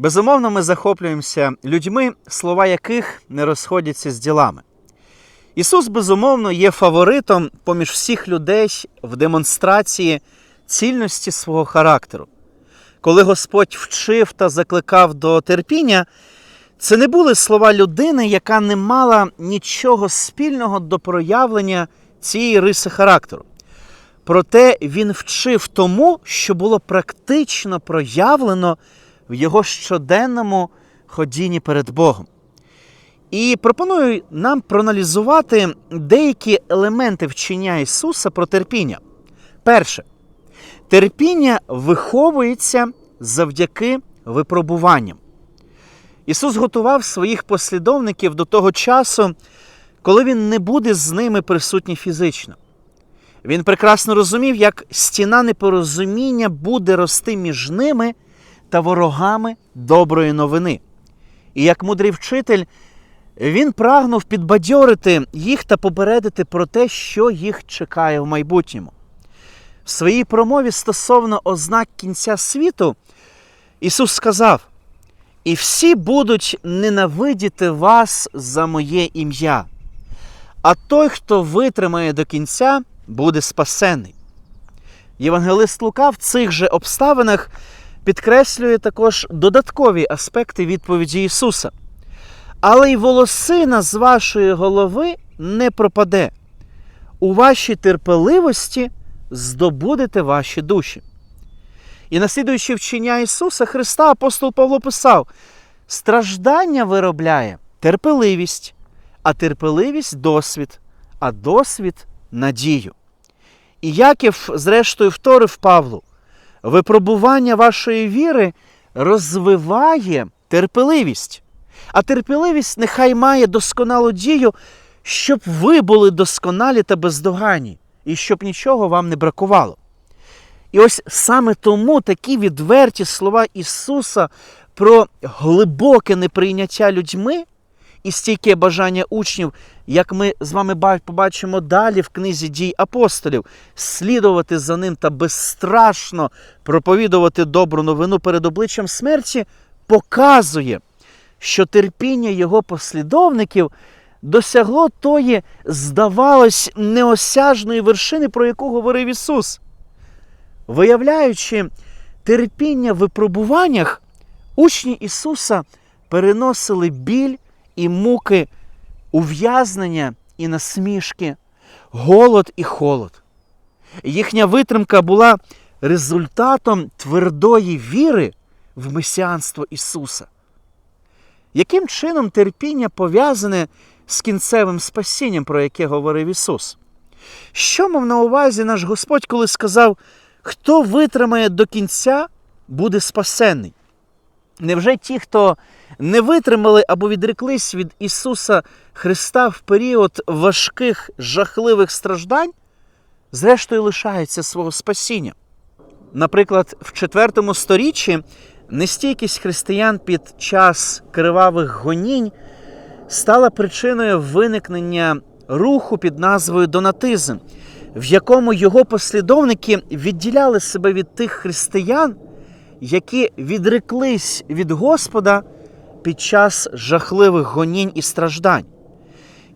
Безумовно, ми захоплюємося людьми, слова яких не розходяться з ділами. Ісус, безумовно, є фаворитом поміж всіх людей в демонстрації цільності свого характеру. Коли Господь вчив та закликав до терпіння, це не були слова людини, яка не мала нічого спільного до проявлення цієї риси характеру. Проте він вчив тому, що було практично проявлено в його щоденному ходінні перед Богом. І пропоную нам проаналізувати деякі елементи вчення Ісуса про терпіння. Перше, терпіння виховується завдяки випробуванням. Ісус готував своїх послідовників до того часу, коли Він не буде з ними присутній фізично. Він прекрасно розумів, як стіна непорозуміння буде рости між ними та ворогами доброї новини. І як мудрий вчитель, він прагнув підбадьорити їх та попередити про те, що їх чекає в майбутньому. В своїй промові стосовно ознак кінця світу, Ісус сказав: І всі будуть ненавидіти вас за моє ім'я, а той, хто витримає до кінця, буде спасений. Євангелист Лука в цих же обставинах підкреслює також додаткові аспекти відповіді Ісуса. Але й волосина з вашої голови не пропаде. У вашій терпеливості здобудете ваші душі. І наслідуючи вчення Ісуса Христа, апостол Павло писав: страждання виробляє терпеливість, а терпеливість досвід, а досвід надію. І Яків, зрештою, вторив Павлу, випробування вашої віри розвиває терпеливість. А терпеливість нехай має досконалу дію, щоб ви були досконалі та бездоганні, і щоб нічого вам не бракувало. І ось саме тому такі відверті слова Ісуса про глибоке неприйняття людьми і стійке бажання учнів, як ми з вами побачимо далі в книзі дій апостолів, слідувати за ним та безстрашно проповідувати добру новину перед обличчям смерті, показує, що терпіння його послідовників досягло тої, здавалось, неосяжної вершини, про яку говорив Ісус. Виявляючи терпіння в випробуваннях, учні Ісуса переносили біль і муки, ув'язнення і насмішки, голод і холод. Їхня витримка була результатом твердої віри в месіанство Ісуса. Яким чином терпіння пов'язане з кінцевим спасінням, про яке говорив Ісус? Що мав на увазі наш Господь, коли сказав, хто витримає до кінця, буде спасенний? Невже ті, хто не витримали або відреклись від Ісуса Христа в період важких, жахливих страждань, зрештою лишаються свого спасіння? Наприклад, в IV сторіччі нестійкість християн під час кривавих гонінь стала причиною виникнення руху під назвою Донатизм, в якому його послідовники відділяли себе від тих християн, які відреклись від Господа під час жахливих гонінь і страждань.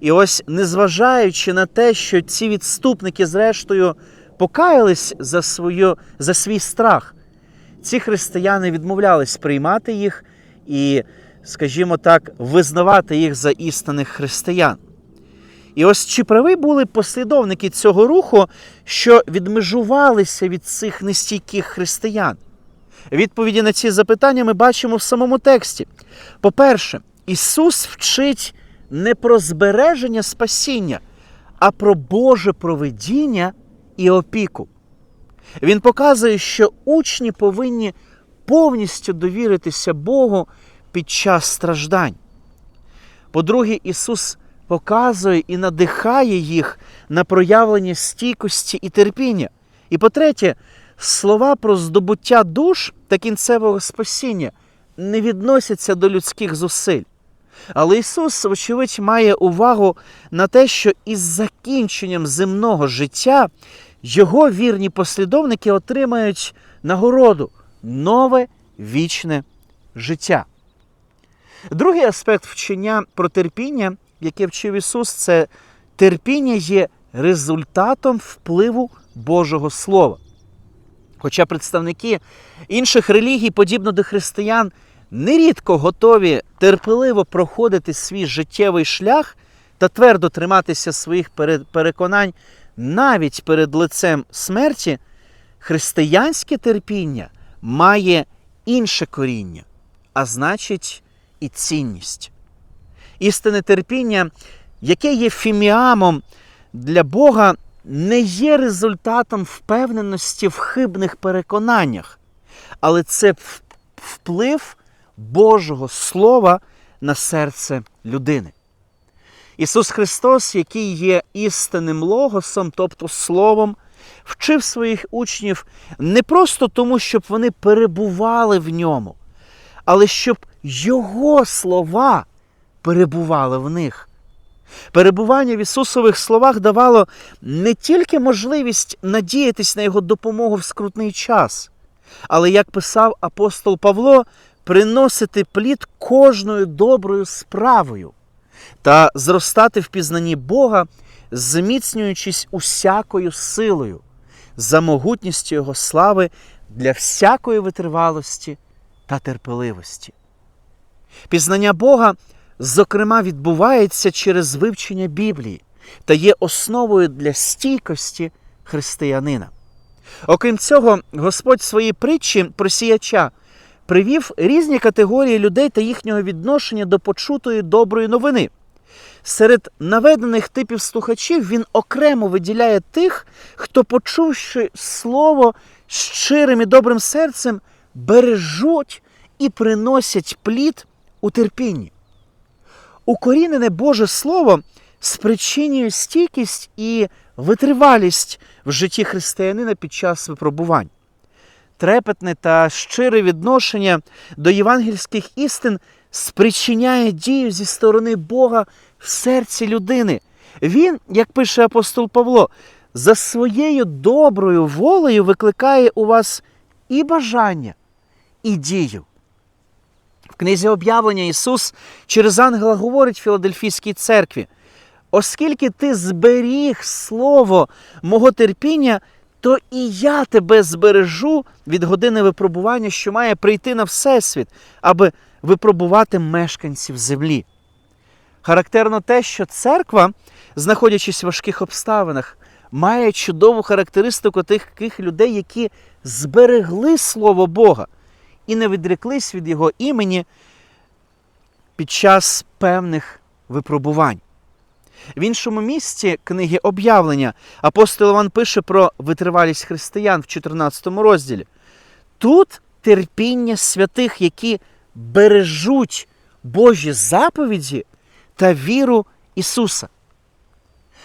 І ось, незважаючи на те, що ці відступники, зрештою, покаялись за, свою, за свій страх, ці християни відмовлялись приймати їх і, скажімо так, визнавати їх за істинних християн. І ось чи праві були послідовники цього руху, що відмежувалися від цих нестійких християн? Відповіді на ці запитання ми бачимо в самому тексті. По-перше, Ісус вчить не про збереження спасіння, а про Боже проведіння і опіку. Він показує, що учні повинні повністю довіритися Богу під час страждань. По-друге, Ісус показує і надихає їх на проявлення стійкості і терпіння. І по-третє, слова про здобуття душ та кінцевого спасіння не відносяться до людських зусиль. Але Ісус, вочевидь, має увагу на те, що із закінченням земного життя його вірні послідовники отримають нагороду нове вічне життя. Другий аспект вчення про терпіння, яке вчив Ісус, це терпіння є результатом впливу Божого Слова. Хоча представники інших релігій, подібно до християн, нерідко готові терпеливо проходити свій життєвий шлях та твердо триматися своїх переконань навіть перед лицем смерті, християнське терпіння має інше коріння, а значить і цінність. Істинне терпіння, яке є фіміамом для Бога, не є результатом впевненості в хибних переконаннях, але це вплив Божого Слова на серце людини. Ісус Христос, який є істинним логосом, тобто Словом, вчив своїх учнів не просто тому, щоб вони перебували в ньому, але щоб Його слова перебували в них. Перебування в Ісусових словах давало не тільки можливість надіятись на Його допомогу в скрутний час, але, як писав апостол Павло, приносити плід кожною доброю справою та зростати в пізнанні Бога, зміцнюючись усякою силою, за могутністю Його слави для всякої витривалості та терпеливості. Пізнання Бога, зокрема, відбувається через вивчення Біблії та є основою для стійкості християнина. Окрім цього, Господь в своїй притчі про сіяча привів різні категорії людей та їхнього відношення до почутої доброї новини. Серед наведених типів слухачів він окремо виділяє тих, хто, почувши слово щирим і добрим серцем, бережуть і приносять плід у терпінні. Укорінене Боже Слово спричинює стійкість і витривалість в житті християнина під час випробувань. Трепетне та щире відношення до євангельських істин спричиняє дію зі сторони Бога в серці людини. Він, як пише апостол Павло, за своєю доброю волею викликає у вас і бажання, і дію. В книзі об'явлення Ісус через ангела говорить Філадельфійській церкві: оскільки ти зберіг слово мого терпіння, то і я тебе збережу від години випробування, що має прийти на Всесвіт, аби випробувати мешканців землі. Характерно те, що церква, знаходячись в важких обставинах, має чудову характеристику таких людей, які зберегли Слово Бога і не відреклись від Його імені під час певних випробувань. В іншому місці книги об'явлення апостол Іван пише про витривалість християн в 14 розділі. Тут терпіння святих, які бережуть Божі заповіді та віру Ісуса.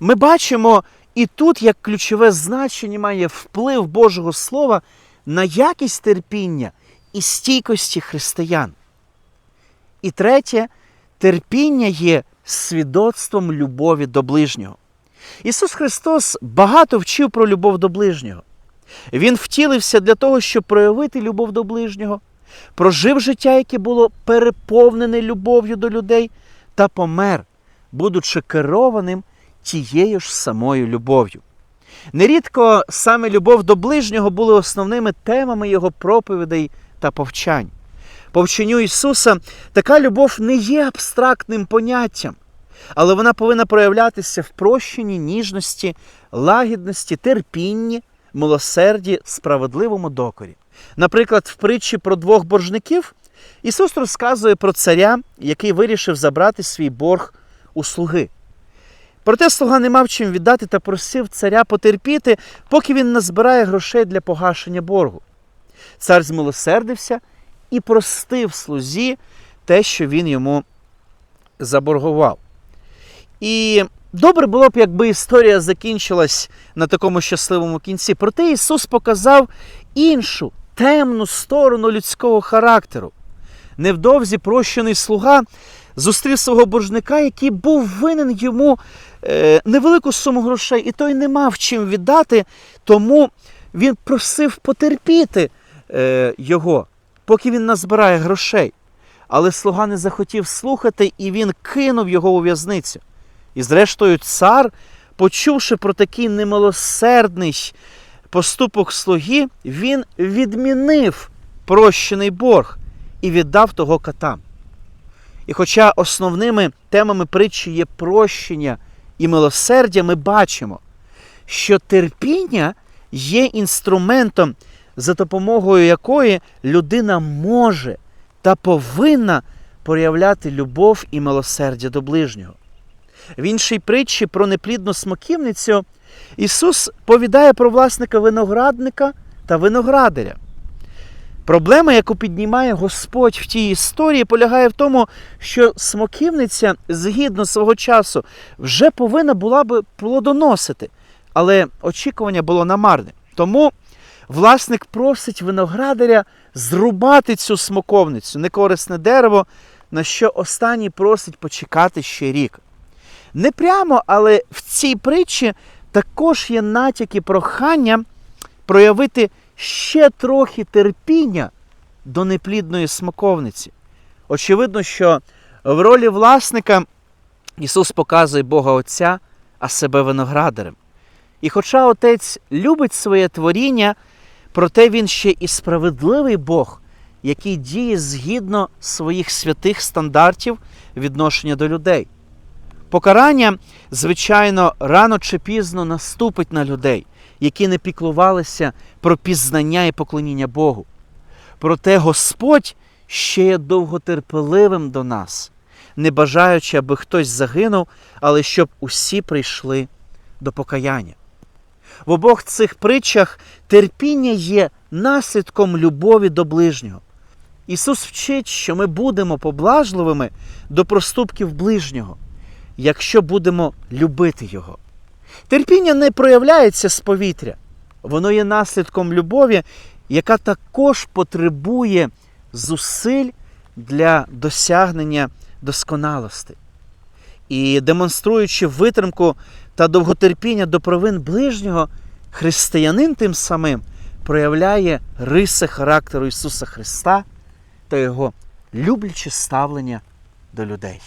Ми бачимо і тут, як ключове значення має вплив Божого Слова на якість терпіння і стійкості християн. І третє, терпіння є свідоцтвом любові до ближнього. Ісус Христос багато вчив про любов до ближнього. Він втілився для того, щоб проявити любов до ближнього, прожив життя, яке було переповнене любов'ю до людей, та помер, будучи керованим тією ж самою любов'ю. Нерідко саме любов до ближнього були основними темами його проповідей та повчань. По вченню Ісуса така любов не є абстрактним поняттям, але вона повинна проявлятися в прощенні, ніжності, лагідності, терпінні, милосерді, справедливому докорі. Наприклад, в притчі про двох боржників Ісус розказує про царя, який вирішив забрати свій борг у слуги. Проте слуга не мав чим віддати та просив царя потерпіти, поки він назбирає грошей для погашення боргу. Цар змилосердився і простив слузі те, що він йому заборгував. І добре було б, якби історія закінчилась на такому щасливому кінці. Проте Ісус показав іншу темну сторону людського характеру. Невдовзі прощений слуга зустрів свого боржника, який був винен йому е, невелику суму грошей, і той не мав чим віддати, тому він просив потерпіти е, його, поки він назбирає грошей. Але слуга не захотів слухати, і він кинув його у в'язницю. І зрештою, цар, почувши про такий немилосердний поступок слуги, він відмінив прощений борг і віддав того катам. І хоча основними темами притчі є прощення і милосердя, ми бачимо, що терпіння є інструментом, за допомогою якої людина може та повинна проявляти любов і милосердя до ближнього. В іншій притчі про неплідну смоківницю Ісус повідає про власника виноградника та виноградаря. Проблема, яку піднімає Господь в тій історії, полягає в тому, що смоківниця згідно свого часу вже повинна була би плодоносити, але очікування було намарне. Тому власник просить виноградаря зрубати цю смоковницю, некорисне дерево, на що останній просить почекати ще рік. Не прямо, але в цій притчі також є натяки прохання проявити ще трохи терпіння до неплідної смоковниці. Очевидно, що в ролі власника Ісус показує Бога Отця, а себе виноградарем. І хоча Отець любить своє творіння, проте Він ще і справедливий Бог, який діє згідно своїх святих стандартів відношення до людей. Покарання, звичайно, рано чи пізно наступить на людей, які не піклувалися про пізнання і поклоніння Богу. Проте Господь ще є довготерпеливим до нас, не бажаючи, аби хтось загинув, але щоб усі прийшли до покаяння. В обох цих притчах терпіння є наслідком любові до ближнього. Ісус вчить, що ми будемо поблажливими до проступків ближнього, якщо будемо любити Його. Терпіння не проявляється з повітря, воно є наслідком любові, яка також потребує зусиль для досягнення досконалості. І демонструючи витримку та довготерпіння до провин ближнього, християнин тим самим проявляє риси характеру Ісуса Христа та Його любляче ставлення до людей.